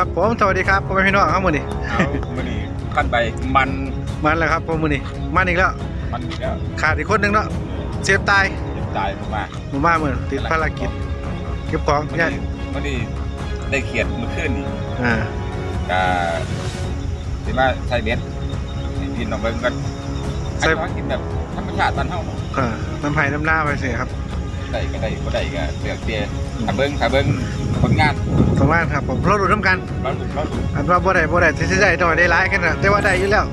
ครับผมสวัสดีครับพ่อแม่พี่น้องครับมือนี้เอามื่อนี้ขั้นไปมันมันแล้วครับพ่อมือนี้มันอีกแล้วมันอีกแล้วขาดอีกคนหนึงเนาะเสียบตายเจ็บตายมากหมู่บ้านมือติดภารกิจเก็บของๆมื่อเนี่ยนี้มื่อนี้ได้เขียนเมื่อคืนนี่อ่าก็ถือว่าใส่เบ็ดให้พี่น้องเบิ่งกันใส่กินแบบธรรมชาติบ้านเฮาเนาะอ่าน้ำไผ่น้ำหน้าไปสิครับได้ก็ได้บ่ได้ก็เลือกเตี้ยถ้าเบิ่งถ้าเบิ่ง ผลงานตรงบ้านครับผมเราดูน้ำกัน เราเราอันว่าบ่ได้บ่ได้ที่ได้หน่อยได้ร้ายกันนะแต่ว่าได้อยู่แล้ว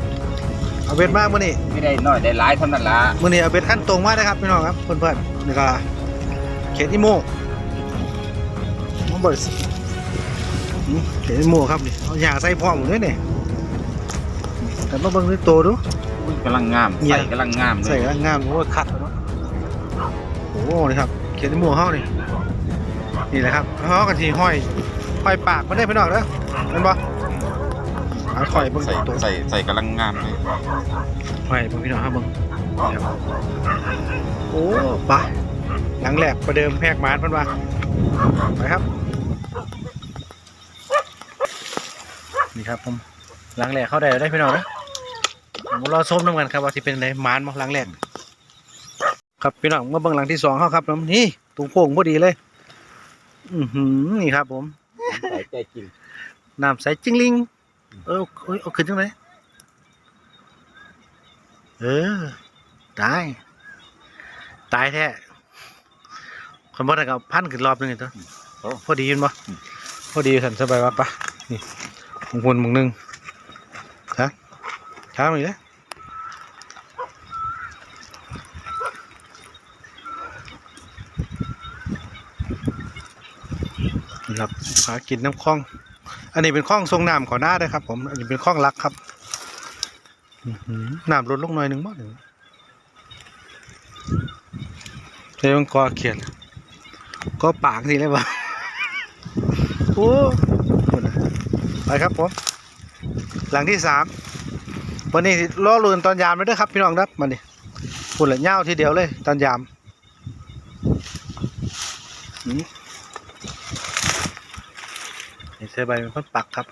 เอาเบ็ดมากมื้อนี้ไม่ได้น้อยได้หลายเท่านั้นล่ะมื้อนี้เอาเบ็ดขั้นตรงมากนะครับพี่น้องครับเพื่อนๆนี่ก็เขตอีโมมันบ่ได้สิอืมเขตอีโมครับนี่เอายาใส่พร้อมหมดเลยนี่แต่มาเบิ่งด้วยตัวดู อุ้ยกำลังงามเนี่ย ใส่กำลังงามเลใส่ยกำลังงามโอ้ยขัดเนาะโอ้โหนี่ครับเขียนในหมู่เฮานี่ นี่แหละครับเฮากันทีห้อยห้อยปากมันได้พี่น้องเด้อเห็นบ่เอาข่อยเบิ่งใส่ตัวใส่ใส่กำลังงามเลยห้อยเบิ่งพี่น้องครับเบิ่งนี่ครับโอ้ไปหลังแหลกประเดิมแพกหมานเพิ่นว่าไปครับ นี่ครับผมหลังแหลกเข้าได้แล้วได้พี่น้องเด้อผมรอชมน้ำกันครับว่าสิเป็นไงหมานบ่หลังแหลกครับพี่น้องมาเบิ่งหลังที่สองเขาครับน้ำนี่ตุงโป่งพอดีเลย อือหือนี่ครับผมใส่ใจจริงน้ำใสจิ้งลิง เออเอ้ยเอาขึ้นจังไหนเออ ตาย ตายแท้คนบ่ได้กับพันขึ้นรอบหนึงไงตัวโอ้พอดียินบ่พอดีสันสบายว่าปะนี่มงคลมึงหนึงฮะช้ามาอีกแล้ว ครับหากินน้ำคลอง อันนี้เป็นคลองทรงน้ำขอหน้าด้วยครับ ผม อันนี้เป็นคลองลักครับน้ำลดลงหน่อยหนึ่งบ้างหนึ่งใช้มันกอเขียน ก็ปากสิเลยบ่โอ้พูดนะไปครับผม หลังที่สามวันนี้ล้อลุนตอนยามเลยด้วยครับ พี่น้องครับมาดิพูดเลยเง่าทีเดียวเลย ตอนยามอืม นี่เสื้อใบเป็นคนปักครับ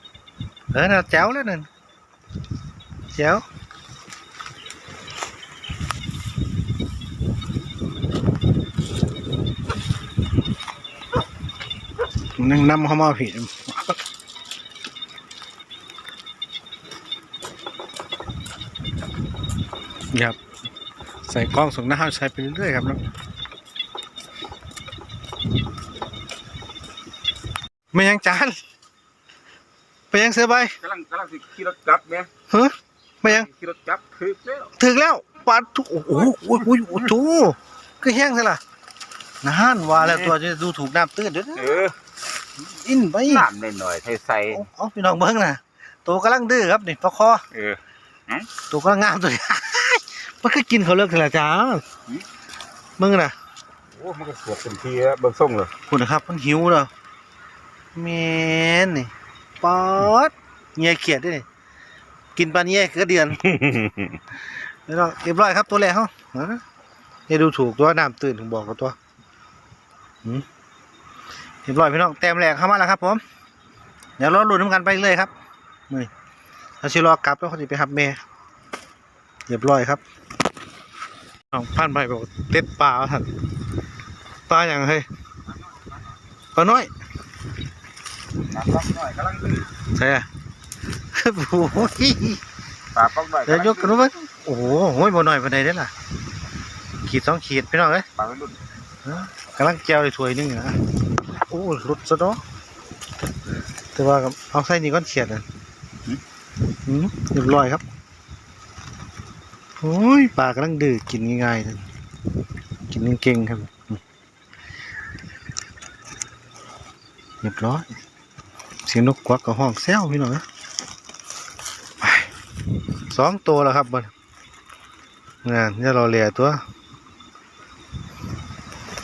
เออน่ะแจ๋วแล้วนั่นแจ๋วนั่งนำเข้ามาผิดครับใส่กล้องส่งหน้าใช้ไปเรื่อยๆครับนะไม่ยังจาน ไปยังเสือใบกำลังกำลังสิขี่รถกลับเนี่ยเฮ้ยไม่ยังขี่รถกลับคือแล้วถึงแล้วปาดทุกโอ้โหโอ้โหโอ้โหโอ้โหก็แห้งซะล่ะนานว่าแล้วตัวจะดูถูกน้ำตื้นเด้อเอออินไปน้ำหน่อยๆให้ใส่เอาเอาพี่น้องเบิ่งน่ะตัวกำลังดื้อครับนี่ปลาคอเออตัวกำลังงามตัวนี้มันก็กินเขาวเลิกเถอะล่ะจ้ามึงน่ะโอ้มันก็สวดเต็มที่แล้วเบิ่งส่งเลยคุณนะครับมันหิวเด้อแม่นนี่ ปอดเงียเขียดด้วยนี่กินปลาเนี้ยก็เดือนเรียบร้อยเรียบร้อยครับตัวแรกเขาฮะให้ดูถูกตัวน้ำตื่นถึงบอกกับตัวหืมเรียบร้อยพี่น้องแต้มแรกเข้ามาแล้วครับ ผม เดี๋ยวรอลุ้นน้ำกันไปเลยครับนี่เราชิรอกลับแล้วเขาจะไปหับเมย์เรียบร้อยครับน้องพันไปบอกเต็ดปลาท่านปลาอย่างเฮ้ยปลาน้อย ปลาป๊อกหน่อยกำลังดื้อใช่อะโอ้โหปลาป๊อกหน่อยเดี๋ยวยกกันรู้ไหมโอ้โหโอ้ยบ่หน่อยปานใดเด้อล่ะ ขีดสองขีดพี่น้องเอ้ยปลาไม่รุ่นกำลังแก้วเลยถ้วยหนึงนะโอ้หลุดซะเนาะแต่ว่าก็เอาใส่นี่ก้อนเขียดอะอืมเรียบร้อยครับโอ้ยปลากำลังดื้อกินง่ายๆเลยกินเก่งๆครับอืมเรียบร้อย เสียงนกกวักกับห้องแซวพี่น้องเอ้ยไปสองตัวแล้วครับบัดงานนี่เราเหลียตัว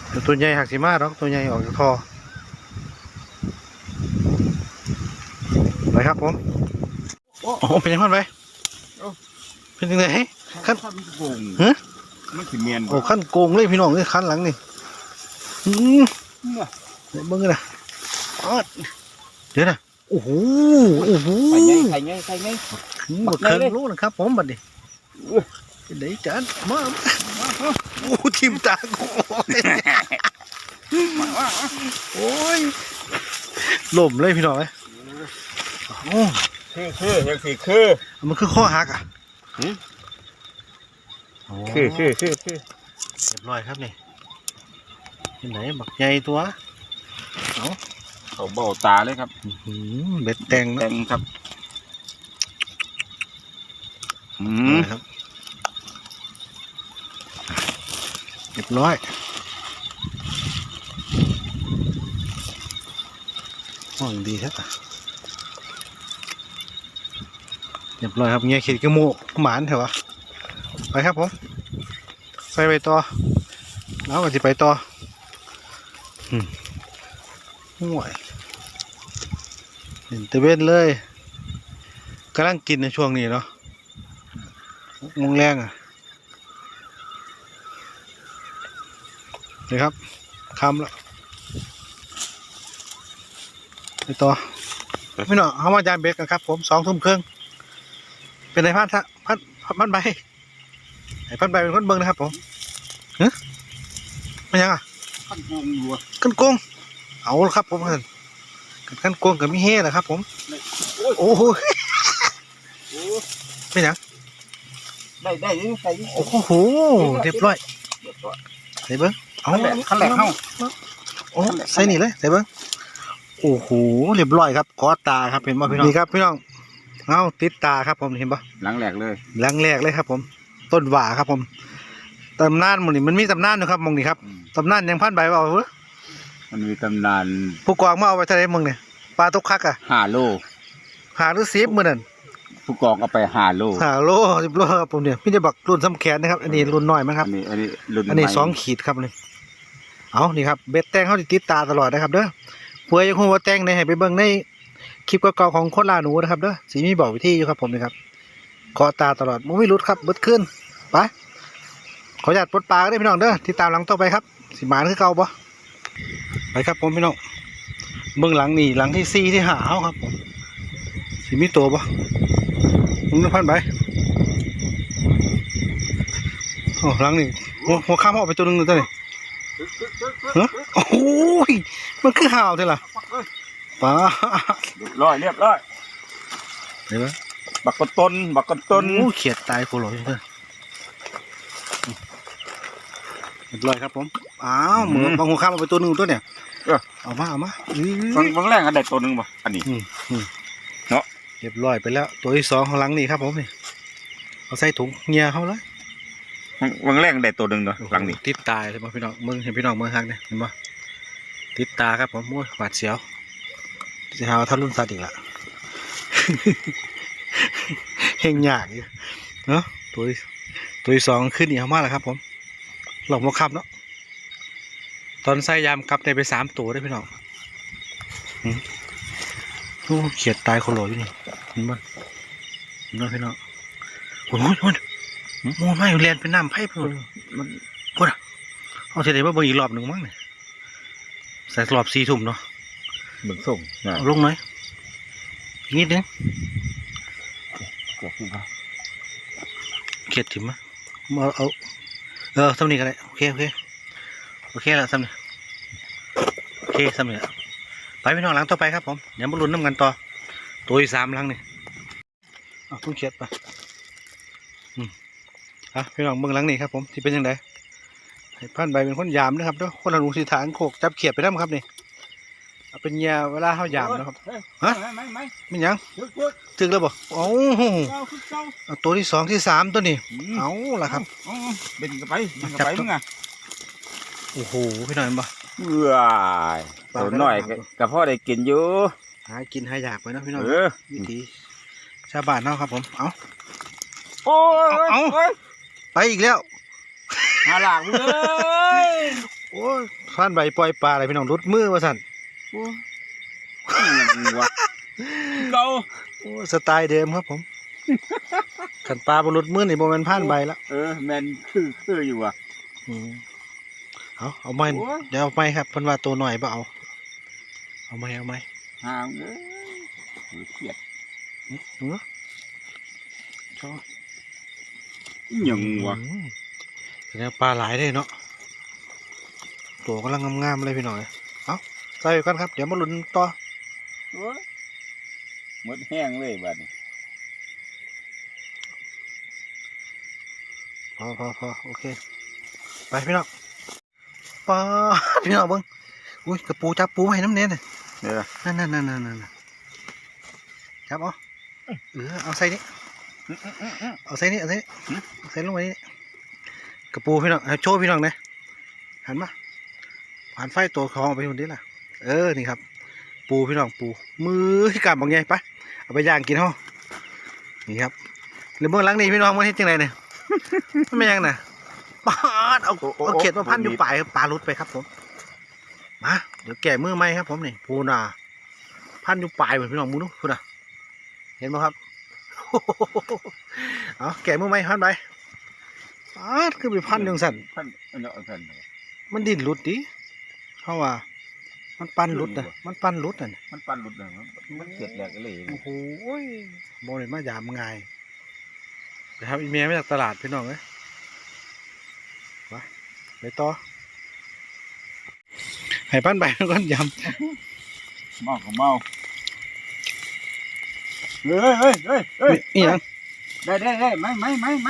แต่ตัวใหญ่หักสิมาหรอกตัวใหญ่ออกจากท่อไปครับผม โอ้โหเป็นยังไงไปเป็นยังไงขั้นมันโกงฮะมันสิเมียนโอ้ขั้นโกงเลยพี่น้องเลยขั้นหลังนี่อืมเดี๋ยวเบิ้งกันนะอ๊อด เดี๋ยวนะโอ้โหโอ้โหใส่ไงใส่ไงใส่ไงถึงหมดเครื่องรู้นะครับ ผมบัดนี้เป็นไหนจานมามาโอ้ทิมตากูโอ้ยล่มเลยพี่น้องเอ้ยโอ้คือคือยังสิคือ มันคือข้อหักอะหืมโอ้คือคือคือคือเรียบร้อยครับนี่เป็นไหนบักใหญ่ตัวเขาเบ้าตาเลยครับอื้อหือเบ็ดแตงแตเนาะงครับอืมนะครับเรียบร้อยห่วงดีครับเรียบร้อยครับเงี้ยขีดกระโมกหมานเถอะวะไปครับผมใส่ไปต่อแล้วก็จะไปต่อ อืมห่วย เห็นตะเวนเลยกำลังกินในช่วงนี้เนาะมงแรงอะนี่ครับคำแล้วไปต่อพี่น้องเขามาจานเบรกกันครับ ผมสองทุ่มครึ่งเป็นไงพันทะพันพันใบไอ้พันใบเป็นคนเบิ้งนะครับผมเฮ้ยไม่ยังอะขั้นโกงอยู่อะกันโกงเอาละครับผมกัน กันโกงกับมิเฮ่แหละครับ ผม โอ้ยโอ้โหโอ้ไม่ยังได้ได้ยิงได้ยิงโอ้โหเรียบร้อยเรียบร้อยใส่เบิ้งเอาขั้นแรกขั้นแรกเข้าโอ้ใส่นี่เลยใส่เบิ้งโอ้โหเรียบร้อยครับขอตาครับเห็นป่ะพี่น้องนี่ครับพี่น้องเอาติดตาครับผมเห็นป่ะหลังแรกเลยหลังแรกเลยครับ ผม ต้นหว่าครับผมตำนานหมันนี่มันมีตำนานอยู่ครับหมองนี่ครับอืมตำนานยังพันใบเปล่าเว้ย มันมีตำนานผู้กองมาเอาไว้เท่าไหรมึงเนี่ยปลาตุกคักอะห้าโลหาหรือซีบมือนั่นผู้กองเอาไปห้าโลหาโลสิบโลครับผมเนี่ยพี่จะบอกรุ่นซ้ำแขนนะครับ อันนี้รุ่นน้อยมั้งครับ อันนี้อันนี้รุ่นอันนี้ใหม่สองขีดครับนี่เอานี่ครับเบ็ดแตงเขาติติดตาตลอดนะครับเด้อเพื่อยังคงว่าแตงในให้ไปเบิ่งในคลิปเก่าๆของคนลาหนูนะครับเด้อสีมีบอกวิธีอยู่ครับผมนี่ครับเกาะตาตลอดมันไม่รุดครับเบิดขึ้นไปขออนุญาตปลดปลาก็ได้พี่น้องเด้อติดตามหลังต่อไปครับ สิหมานคือเก่าปะ ไปครับผมพี่น้องเบื้องหลังนี่หลังที่สี่ที่หาเอาครับผมสิมีตัวปะมึงนึกพันไปโอ้หลังนี่หัวหัวข้ามออกไปตัวหนึงเลยตัวนี้ฮะโอ้ยมันคือห่าวใช่หรอป้าเรียบร้อยเรียบร้อยเห็นไหมบักกะต้นบักกะต้นโอ้เขียดตายโคโลอยู่เพื่อน เรียบร้อยครับผมอ้าวเหมือนบางหัวข้ามเอาไปตัวหนึงตัวเนี่ยเอามาเอามาอื้ฟังอฟังแรกอันใดตัวหนึ่งบ่อันนี้ อืมอืมเนาะ เรียบร้อยไปแล้ว ตัวที่สองข้างหลังนี่ครับผมนี่เอาใส่ถุงเงียเขาเลยฟังฟังแรกอันใดตัวหนึ่งเนาะหลังนี้ติดตายเลยมาพี่น้องมึงเห็นพี่น้องเมืองฮักเนี่ยเห็นปะติดตาครับผมโอ้ยหวาดเสียวจะหาว่าท่านรุ่นสัตว์อีกละ เฮงยากอยู่เนาะตัวที่ตัวที่สองขึ้นอีกมากแล้วครับผม หลอกมาขับเนาะตอนใส่ยามกลับได้ไปสามตัวได้พี่น้องหืมโอ้เขียดตายโคโลอยนี่เห็นปะเห็นปะพี่น้องโอ้ยโอ้ยโอ้ยโอ้ยไม่เรียนเป็นน้ำไพ่พื่มันพูดอะเอาเฉลยมาเบิ่งอีกรอบหนึ่งมั้งเนี่ยใส่รอบสี่ทุ่มเนาะเหมือนส่งลงหน่อยอีกนิดนึงเขียดถิ่มมะเอาเอา เออสำนีกันเลยโอเค โอเค โอเคแล้วสำนีโอเคสำนีแล้วไปพี่น้องหลังต่อไปครับผม เดี๋ยวมาลุ้นน้ำกันต่อ ตัวอีสามหลังนี่เอาทุ่งเขียดไปอืมอะพี่น้องเบื้องหลังนี่ครับผมที่เป็นยังไงให้พันใบเป็นคนยามนะครับเด้วยคนละหนูสีฐานโขกจับเขียดไปน้วครับนี่ เอาเป็นยาเวลาเขายามนะครับ ฮะ ไม่ไม่ไม่หยังเยอะเยอะถึกแล้วบ่โอ้โหเก้าขึ้นเก้าเอาตัวที่สองที่สามตัวนี้เอาเอาล่ะครับเอาเบ็นกันไปเบ็นกันไปมึงอะโอ้โหพี่หน่อยบ่เอื้อยตัวน้อยก็ก็พ่อได้กินอยู่หากินหาอยากไปเนาะพี่น้องเออวิถีชาวบ้านเนาะครับผมเอาโอ้ยเอาโอ้ยไปอีกแล้วหาหลากมึงเลยโอ้ยฟันใบปล่อยปลาอะไรพี่น้องรุดมือว่าสั่น โอ้ยยังวะเก้าโอ้ยสไตล์เดิมครับผมขันปลาบรุดมือนี่โมเมนผ่านใบละเออแมนคือคืออยู่อะอืมเอาเอาไม้โอ้ยเดี๋ยวเอาไม้ครับเพิ่นว่าตัวหน่อยบ่เอาเอาไม้เอาไม้ห่างเอ้ยเครียดเนื้อชอบอิหยังวะอืมแสดงปลาหลายได้เนาะตัวกำลังงามๆเลยพี่น้อยเอา ใส่ไปก่อนครับ เดี๋ยวมาลุ้นต่อโอ้ยหมดแห้งเลยบัดนี้พอพอพอโอเค ไปพี่น้องปลาพี่น้องเบิ้งอุ้ยกระปูจับปูไว้น้ำเน้นเลยเด้อนั่นนั่นนั่นนั่นนั่นจับเอาเออเอาใส่นี่เอาใส่นี่เอาใส่นี่เอาใส่ลงไปนี่กระปูพี่น้องเอาโชว์พี่น้องเลยหันมาผ่านไฟตัวคองไปคนนี้ล่ะ เออนี่ครับ ปูพี่น้องปู มือที่กาบบางไงไปเอาไปย่างกินห้อนี่ครับหรือเบื้องหลังนี่พี่น้องมันเห็นจังไรเนี่ยมันไม่ยังน่ะปาดเอาเอาเขียดมาพันอยู่ปลายปลาหลุดไปครับผมมาเดี๋ยวแก่มือไหมครับ ผมนี่ปูนาพันอยู่ปลายเหมือนพี่น้องมูนู้พูดนะเห็นไหมครับเอาแก่มือไหมพันไปปาดคือไปพันจังสันพันอันเนาะอันนั้นมันดิ้นหลุดดิเขาว่า มันปันหลุดนะมันปันหลุดน่ะมันปั่นหลุดเลยมันมันเครียดแหลกเลยโอ้โหโมเลยมายามง่ายเดี๋ยวครับอีเมียมาจากตลาดพี่น้องเลยไปไปต่อให้ปั้นใบก่อนยเมาก็เมาเฮ้ยเฮ้ยเฮ้ยเฮ้ยำอีหยังได้ได้ได้ไหมไหมไหมไหม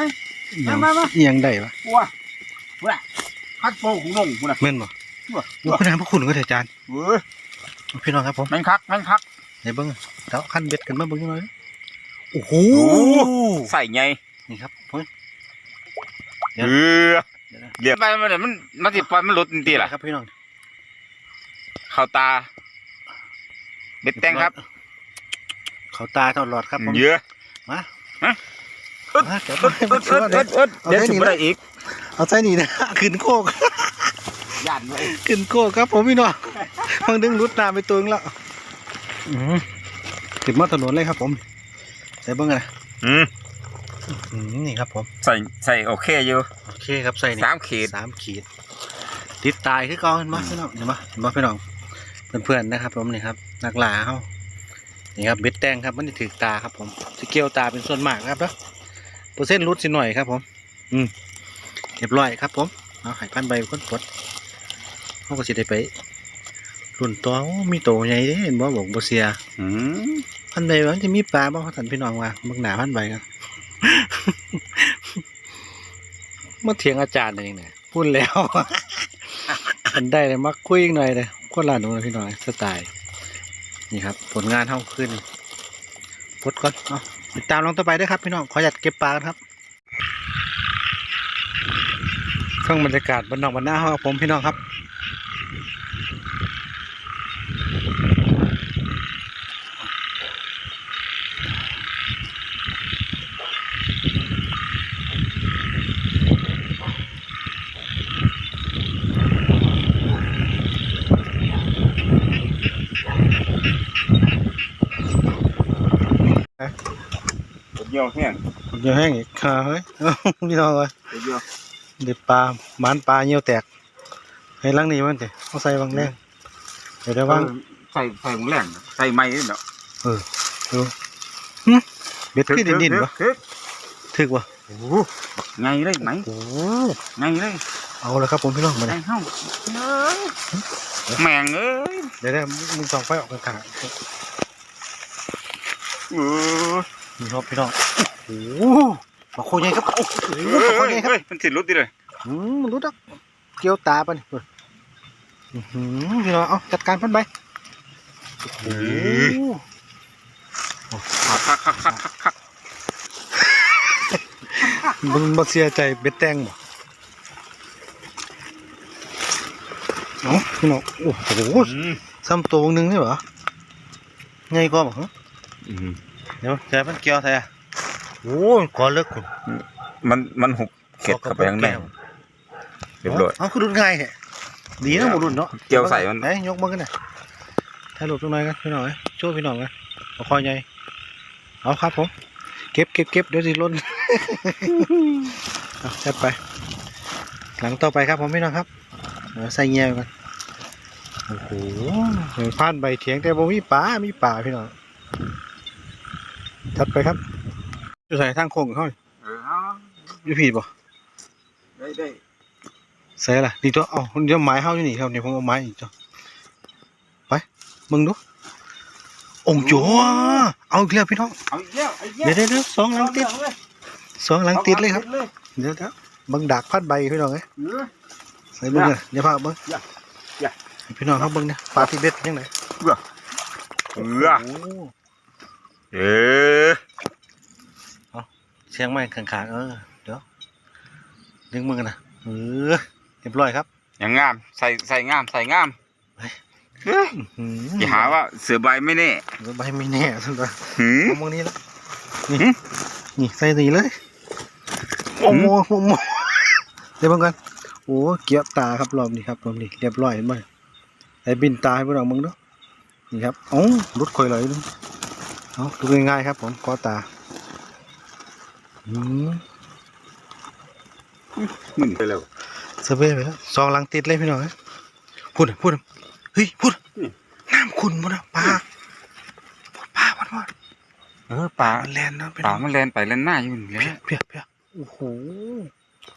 อีหยังมามาอีหยังได้ปะว้าว้าพัดโป่งของลงกูนะเม่นบ่ วัวคุณนายพระคุณก็เถอะอาจารย์เว้ยพี่น้องครับผมแมงคักแมงคักไหนเบิ้งเดี๋ยวขั้นเบ็ดกันมาเบิ้งหน่อยโอ้โหใส่ไงนี่ครับเฮ้ยเดี๋เอยวเรียบไปมันมันมันสิปอยมันหลุดจริงๆล่ะครับพี่น้องเข้าตาเบ็ดแตงครับเขาตาตลอดครับผมเยอะมาฮะมาเดี๋ยวให้มันชัวร์เดี๋ยวเดี๋ยวสิบ่ได้อีก เอาใจหนีนะขึ้นโคก ย่านเลยขึ้นโคกครับผมพี่น้องฟังดึงรุดน้ำไปตัวนึงแล้วอืมขึ้นมาถนนเลยครับผม ใส่เบิ้งกันนะอืมอืมนี่ครับผมใส่ใส่โอเคอยู่ โอเคครับใส่นี่สามขีดสามขีด ติดตายคือเกองเห็นไหมพี่น้องเห็นไหมเห็นไหมพี่น้องเพื่อนๆนะครับ ผมนี่ครับ นักล่าเขานี่ครับเบ็ดแตงครับมันจะถือตาครับผมสเกลตาเป็นส่วนมากครับแล้วเปอร์เซ็นต์รุดสิหน่อยครับผม อืมเรียบร้อยครับผมเอาไข่พันใบคนปลด เขาก็สิได้ไปรุ่นตัวโอ้มีโตใหญ่เด้เห็นบ่บอกบ่เสียอืมพันใบมันจะมีปลาบ่เขาสันพี่น้องว่ามึงหนาพันใบครับมาเถียงอาจารย์เองเนี่ยพูดแล้วอันได้เลยมาคุยอีกหน่อยเลยคนละหนูนะพี่น้อยสไตล์นี่ครับ ผลงานเท่าขึ้นปลดก่อนเอาติดตามลองต่อไปด้วยครับ พี่น้องขอหยัดเก็บปลากันครับฟังบรรยากาศบนนอกบนหน้าห้องผมพี่น้องครับ แห้งเดี๋ยวแห้งอีกขาเฮ้ยเอาพี่น้องเลยเดียวเด็ดปลาหมานปลาเหี่ยวแตกให้ลังนี้มันเถอะเอาใส่บางแรงเดี๋ยวได้ว่างใส่ใส่หมูแรงใส่ไม้นี่เนาะดูหึเบ็ดขึ้นดินๆปะถึกถึกวะโอ้โหไงเลยไหมโอ้ไงเลยเอาเลยครับผมพี่น้องมาไงเลยเฮ้าแมงเอ้ยเดี๋ยวได้มึงส่องไฟออกกันขาเออ นี่ครับพี่น้องโอ้โหมาโคใหญ่ครับโอ้โหเฮ้มาโคยใหญ่ครับเฮ้ยมันสิรุดดิเลยอืมมันรู้ดักเกี่ยวตาปะนี่เปิดอื้อหือพี่น้องเอาจัดการพันใบโอ้โหคักคักคักคักคักมึงมาเสียใจเบ็ดแตงบ่เอ้าพี่น้องโอ้โหอืมซ้ำตัววงหนึงนี่เหรอไงก็บอกฮะอืม เดี๋ยวใจมันเกี่ยวแท้โอ้ยก่อเลิกคุณมันมันหุบเข็ดเข้าไปข้างในเรียบร้อยเอาคือรุนง่ายแท้ดีนะหมดรุ่นเนาะเกี่ยวใส่มันไหนยกมือกันหน่อยถ่ายรูปตรงไหนกันพี่น้องเอ้ยช่วยพี่น้องกันเอาคอยใหญ่เอาครับผมเก็บเก็บเก็บเดี๋ยวสิล้นเอาจัดไป หลังต่อไปครับผมพี่น้องครับเอาใส่เงี้ยกันโอ้โหเดี๋ยวผ่านใบเถียงแต่บ่มีป่ามีป่าพี่น้อง จัดไปครับอยู่ใส่ทางโค้งเขาเออเอาอยู่ผิดป่ะได้ได้ใส่ละนี่ตัวเอาเดี๋ยวไม้เฮาอยู่นี่ครับเดี๋ยวผมเอาไม้อีกจ้ะไปมึงดูองค์จัวเอาอีกแล้วพี่น้องเอาอีกแล้วไอ้เหี้ยเดี๋ยวเดี๋ยวเดี๋ยวสองหลังติดเอาเลยสองหลังติดเลยครับอาเลยเดี๋ยวเดี๋ยวบังดากพัดใบพี่น้องเอ้ยเออใส่เบิ้งเลยเดี๋ยวพาเบิ้งอย่าอย่าให้พี่น้องเขาเบิ้งเนี่ยปลาที่เบ็ดเป็นยังไงเออโอ้ เออเชียงใหม่ข้างๆเออ เดี๋ยวดึงมือกันนะเออเรียบร้อยครับ อย่างงาม ใส่ใส่งาม ใส่งามเฮ้ยเฮ้ยอืมอย่าหาว่าเสือใบไม่แน่เดี๋ยวใบไม่แน่สุดเลยหืมเอามือนี้แล้วนี่หืมนี่ใส่สีเลยโอ้โหโอ้โหเดี๋ยวเบิ่งกันโอ้เกี่ยวตาครับรอบนี้ครับรอบนี้เรียบร้อยเห็นไหมไอ้บินตาให้พวกเราเบิ่งเนาะนี่ครับเอ้ารุดข่อยเลยนึง เอาดูง่ายๆครับผมกอตาอืมมึนไปแล้วเซเว่ไปแล้วสองหลังติดเลยพี่น้องเอ้ยพูดน่ะพูดน่ะเฮ้ยพูดน่ะนี่น้ำขุ่นหมดนะปลาพูดปลาวัดวัดเออป่ามันแลนนะพี่ป่าน้องมันแลนไปแลนหน้าอยู่นี่แหเพี้ยละเพี้ยเพี้ยโอ้โห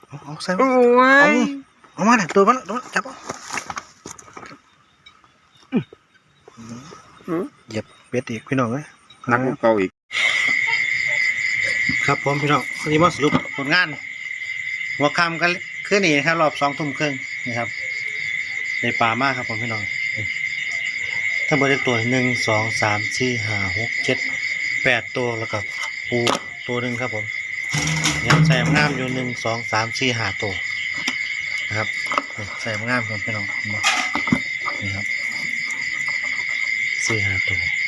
เอาเอาใส่โอ้มาเอายเอามาเนี่ยตัวมันตัวมันจับเอาเหยียบเบ็ดอีกพี่น้องเอ้ย นักกว่าเก่าอีก ครับผมพี่น้องวันนี้มาสรุปผลงาน หัวคำกันคืนนี้นะครับรอบสองทุ่มครึ่งนะครับในป่ามากครับผมพี่น้องนี่ทั้งหมดตัวหนึ่งสองสามสี่ห้าหกเจ็ดแปดตัวแล้วก็ปูตัวหนึ่งครับผมยังใส่งามอยู่หนึ่งสองสามสี่ห้าตัวนะครับใส่งามครับพี่น้องนบ่นี่ครับสี่ห้าตัว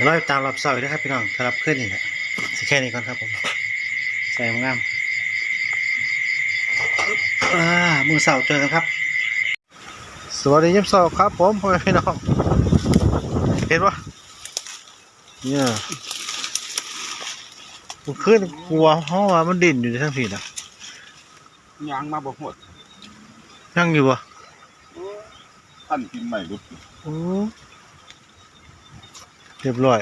ดี๋ยวเราไปตามรับเสาร์อีกนะครับพี่น้องถ้ารับขึ้นนี่แหละสิแค่นี้ก่อนครับผมใส่งามอ่ามือเสาร์เจอกันครับ สวัสดียิ้มเสาร์ครับผมพ่อแม่พี่น้องเห็นปะเนี่ยผมขึ้นกลัวเพราะว่ามันดิ่นอยู่ในทั้งผีนะยางมาบ่หมดยังอยู่ปะท่านกินใหม่รุดโอ้ เรียบร้อย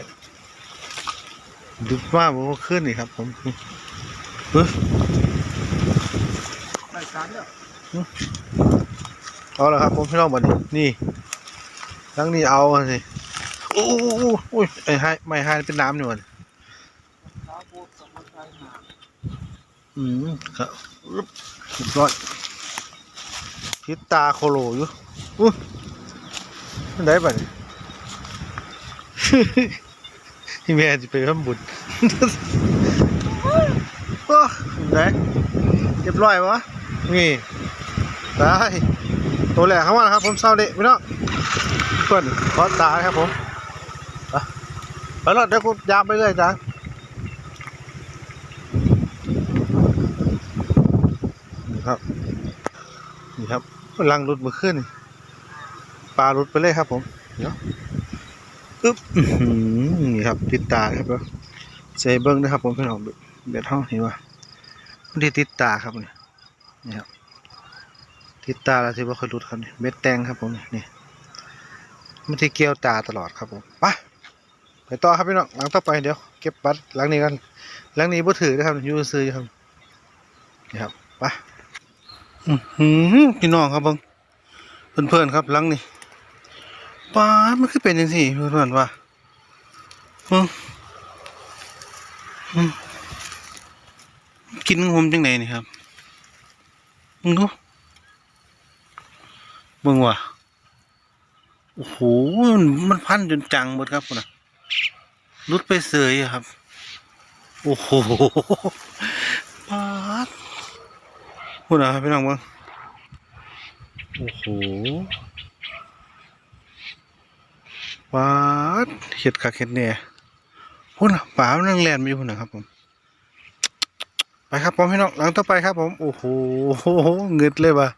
ดุดมาผมว่าขึ้นนี่ครับ ผมเฮ้ยรายการแล้วเอาละครับ ผมพี่น้องบัดนี้นี่ทั้งนี้เอาสิโอ้โหโอ้ยไอ้ให้ไม่ให้เป็นน้ำนี่มันอืมครับเรียบร้อยพิษตาโคโลอยู่อู้มันได้ป่ะเนี่ยที่ แม่จะไปทำบุญโอ้ได้เรียบร้อยวะนี่ได้ตัวแหลกข้ามาแล้วครับ ผมเศร้าเด็กพี่น้องเพื่อนขอตาครับผมไปแล้วเดี๋ยวกูยามไปเลยจ้านี่ครับนี่ครับลังรุดมือขึ้นปลารุดไปเลยครับผมเดี๋ยว อึ๊บนี่ครับติดตาครับเดี๋ยวใส่เบิ้งนะครับ ผมพี่น้องเบ็ดห้องเห็นปะมันที่ติดตาครับนี่นี่ครับติดตาแล้วที่ว่าเคยรุดครับนี่เม็ดแตงครับผมนี่นี่มันที่เกี่ยวตาตลอดครับผมไปไปต่อครับพี่น้องหลังต่อไปเดี๋ยวเก็บบัตรหลังนี้กันหลังนี้บ่ถือนะครับยูซื้อครับนี่ครับไปอื้อหือพี่น้องครับเบิ่งเพื่อนๆครับหลังนี้ ป้าดมันคือเป็นจังซี่เพื่อนๆว่าอืมอืมกินงผมจังไดนี่ครับมึงดูเบิ่งว่ะโอ้โหมันพันจนจังหมดครับคุณนะรุดไปเสยครับ โอ้โหปาดคุณนะครับพี่น้องเบิ่งโอ้โห ปาดเห็ดคักเห็ดเนี่ยคุณน่ะป่ามันนั่งแลนมาอยู่คุณนะครับผม ไปครับผมพี่น้องหลังต่อไปครับ ผม โอ้โหเงึดเลยว่ะ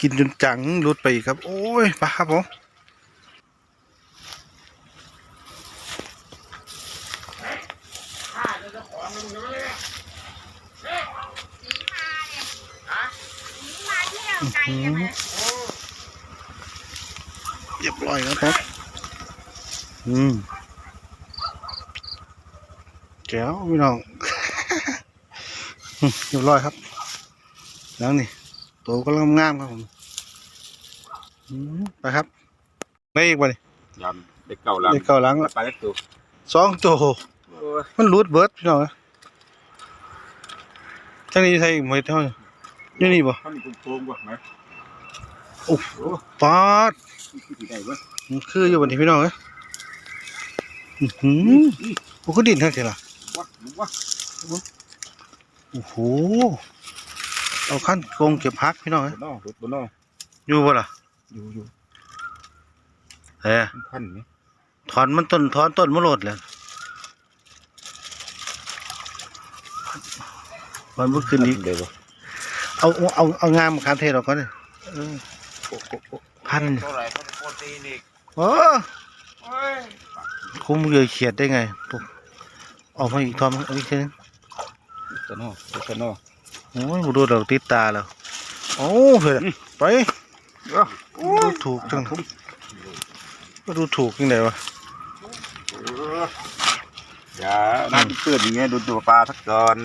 กินจนจังรุดไปอีกครับ โอ้ยไปครับผมอื้อหือเรียบร้อยครับ อืมแก้วพี่น้องเรียบร้อยครับแล้วนี่โตก็งามๆครับผมอืมไปครับไม่อีกวันนี้ยำเด็กเก่าหลังเด็กเก่าหลังละปลาเล็กตัวสองตัวโอ้ยมันรูดเบิร์ดพี่น้องนะจังนี้ใส่หมวยเท่าไหร่อยู่นี่บ่เขามีโกงๆบ่ไหมโอ้โอ้ปาดคือสิได้เว้ยมันคืออยู่บนที่พี่น้องเอ้ยอื้อ หือโอ้ก็ดินเท่าไหร่ล่ะวะมึงวะโอ้โหเอาขั้นโกงเก็บพักพี่น้องบเอ้ยนนอกบนนอกอยู่บ่ล่ะอยู่อยู่เอ้ยมันพันไหมถอนมันต้นถอนต้นมะโรดเลยมันบุขึ้นอีกเดี๋ยวบ่เอาเอาเอาเอางามมาการเทศออกก่อนเลยเออโอ้โอ้โอ้พันเท่าไหร่พันโปรตีนอีกโอ้โอ้ย คุ้มเลยเขียดได้ไงปุ๊บออกมาอีกทอมเอาอีกทีนึงตัวนอกตัวนอกโอ้ยบูดูดอกติดตาแล้วโอ้เพื่อนไปเอ้าดูถูกจังก็ดูถูกยังไงวะอย่าน้ำเปื้อนอย่างเงี้ยดูตัวปลาทักก่อน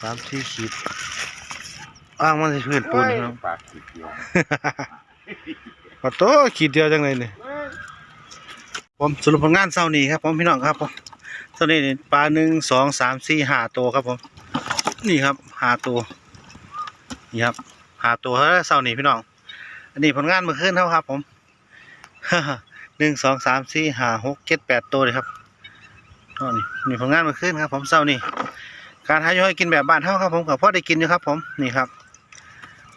สามที่ขีดอ้างมันจะพื้นปูนครับปลาขีดเดียวขอโตขีดเดียวจังเลยเนี่ย ผมสรุปผลงานเช้านี้ครับผมพี่น้องครับผมเช้านี้นี่ปลาหนึ่งสองสามสี่ห้าตัวครับผมนี่ครับห้าตัวนี่ครับห้าตัวเฮ้ยเช้านี้พี่น้องอันนี้ผลงานเมื่อคืนเท่าครับผมหนึ่งสองสามสี่ห้าหกเจ็ดแปดตัวเลยครับอ๋อนี่นี่ผลงานเมื่อคืนครับ ผมเช้านี้การหาย่อยกินแบบบ้านเท่าครับผมกับพ่อได้กินอยู่ครับ ผมนี่ครับ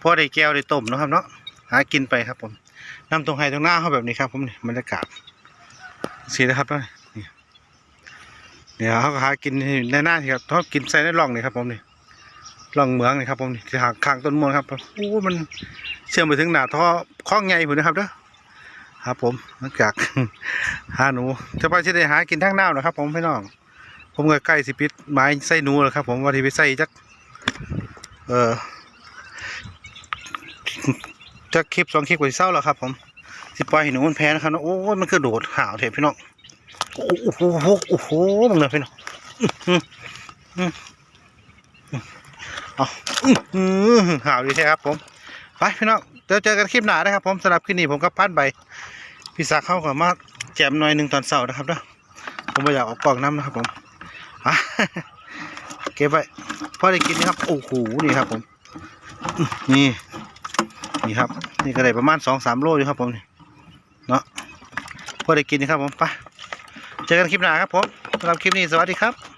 พ่อได้แก้วได้ต้มนะครับเนาะหากินไปครับผมนำตรงไห้ตรงหน้าเขาแบบนี้ครับ ผมนี่บรรยากาศ สีนะครับนี่เดี๋ยเขาก็หากินในหน้าครับเขากินใส่ในร่องนี่ครับผมนี่ร่องเหมืองนี่ครับผมนี่ที่หางข้างต้นมวงครับโอ้มันเชื่อมไปถึงหนาท่อคล้องใหญ่ผมนะครับเด้อครับผมหลังจากหาหนูจะไปที่ได้หากินทั้งหน้านะครับ ผมพี่น้อง ผมก็ใกล้สิปิดไม้ใส่หนูแล้วครับ ผมว่าที่ไปใส่จักเออจักคลิปสองคลิปกว่าสิเศร้าแล้วครับผม สิปล่อยให้หนูมันแพ้นะครับโอ้มันคือโดดห่าวเถอะพี่น้องโอ้โหโอ้โหมึงเลยพี่น้องอื้ออื้ออื้อเอาวห่าวดีแท้ครับผมไปพี่น้องเดี๋ยวเจอกันคลิปหน้านะครับ ผมสำหรับคลิปนี้ผมกับพันใบพี่ศักดิ์เข้ากับมาแจมหน่อยหนึ่งตอนเสาร์นะครับเนาะผมไม่อยากออกกล่องน้ำนะครับผมอะเก็บไว้พอได้กินนะครับโอ้โหนี่ครับผมนี่นี่ครับ นี่ก็ได้ประมาณสองสามโลอยู่ครับผมนี่ เนาะพอได้กินนะครับผมไปเจอกันคลิปหน้าครับผมสำหรับคลิปนี้สวัสดีครับ